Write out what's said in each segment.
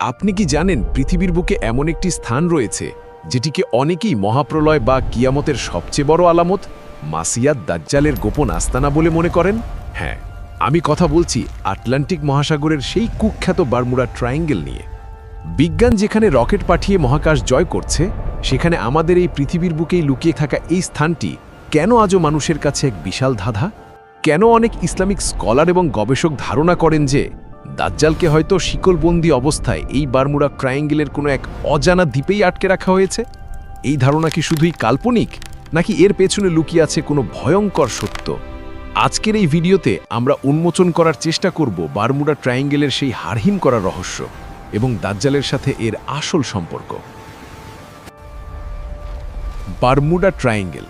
আপনি কি জানেন পৃথিবীর বুকে এমন একটি স্থান রয়েছে, যেটিকে অনেকেই মহাপ্রলয় বা কিয়ামতের সবচেয়ে বড় আলামত, মাসিয়াত দাজ্জালের গোপন আস্তানা বলে মনে করেন? হ্যাঁ আমি কথা বলছি আটলান্টিক মহাসাগরের সেই কুখ্যাত বারমুডা ট্রায়াঙ্গেল নিয়ে। বিজ্ঞান যেখানে রকেট পাঠিয়ে মহাকাশ জয় করছে, সেখানে আমাদের এই পৃথিবীর বুকেই লুকিয়ে থাকা এই স্থানটি কেন আজও মানুষের কাছে এক বিশাল ধাঁধা? কেন অনেক ইসলামিক স্কলার এবং গবেষক ধারণা করেন যে দাজ্জালকে হয়তো শিকলবন্দি অবস্থায় এই বারমুডা ট্রায়াঙ্গেলের কোনো এক অজানা দ্বীপেই আটকে রাখা হয়েছে? এই ধারণা কি শুধুই কাল্পনিক, নাকি এর পেছনে লুকিয়ে আছে কোনো ভয়ঙ্কর সত্য? আজকের এই ভিডিওতে আমরা উন্মোচন করার চেষ্টা করব বারমুডা ট্রায়াঙ্গেলের সেই হারহিম করা রহস্য এবং দাজ্জালের সাথে এর আসল সম্পর্ক। বারমুডা ট্রায়াঙ্গেল,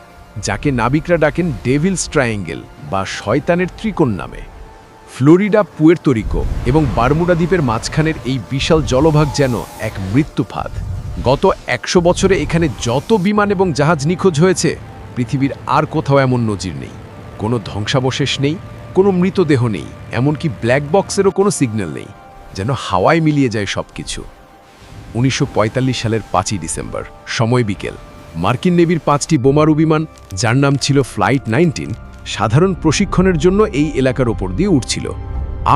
যাকে নাবিকরা ডাকেন ডেভিলস ট্রায়াঙ্গেল বা শয়তানের ত্রিকোণ নামে। ফ্লোরিডা পুয়ের্তরিকো এবং বারমুডা দ্বীপের মাঝখানের এই বিশাল জলভাগ যেন এক মৃত্যুফাদ। গত একশো বছরে এখানে যত বিমান এবং জাহাজ নিখোঁজ হয়েছে, পৃথিবীর আর কোথাও এমন নজির নেই। কোনো ধ্বংসাবশেষ নেই, কোনো মৃতদেহ নেই, এমনকি ব্ল্যাক বক্সেরও কোনো সিগন্যাল নেই। যেন হাওয়ায় মিলিয়ে যায় সব কিছু উনিশশো সালের পাঁচই ডিসেম্বর, সময় বিকেল। মার্কিন নেভির পাঁচটি বোমারু বিমান, যার নাম ছিল ফ্লাইট নাইনটিন সাধারণ প্রশিক্ষণের জন্য এই এলাকার ওপর দিয়ে উঠছিল।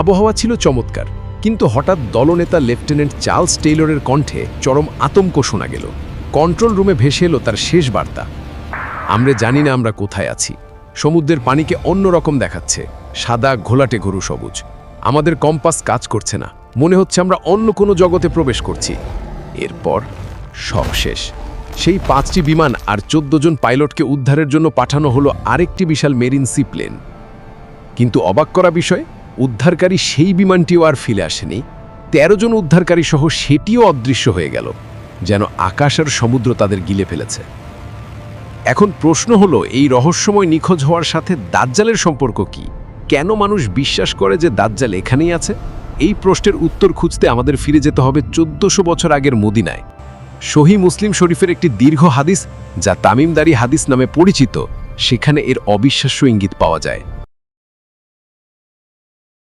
আবহাওয়া ছিল চমৎকার, কিন্তু হঠাৎ দলনেতা লেফটেন্যান্ট চার্লস টেইলরের কণ্ঠে চরম আতঙ্ক শোনা গেল। কন্ট্রোল রুমে ভেসে এলো তার শেষ বার্তা। আমরা জানি না আমরা কোথায় আছি। সমুদ্রের পানিকে অন্য রকম দেখাচ্ছে। সাদা, ঘোলাটে গরু সবুজ। আমাদের কম্পাস কাজ করছে না। মনে হচ্ছে আমরা অন্য কোনো জগতে প্রবেশ করছি। এরপর সব শেষ। সেই পাঁচটি বিমান আর চোদ্দ জন পাইলটকে উদ্ধারের জন্য পাঠানো হলো আরেকটি বিশাল মেরিন সি প্লেন। কিন্তু অবাক করা বিষয়, উদ্ধারকারী সেই বিমানটিও আর ফিরে আসেনি। তেরো জন উদ্ধারকারী সহ সেটিও অদৃশ্য হয়ে গেল, যেন আকাশ আর সমুদ্র তাদের গিলে ফেলেছে। এখন প্রশ্ন হলো, এই রহস্যময় নিখোঁজ হওয়ার সাথে দাজ্জালের সম্পর্ক কি? কেন মানুষ বিশ্বাস করে যে দাজ্জাল এখানেই আছে? এই প্রশ্নের উত্তর খুঁজতে আমাদের ফিরে যেতে হবে চোদ্দশো বছর আগের মদিনায়। সহি মুসলিম শরীফের একটি দীর্ঘ হাদিস, যা তামিমদারি হাদিস নামে পরিচিত। সেখানে এর অবিশ্বাস্য ইঙ্গিত পাওয়া যায়।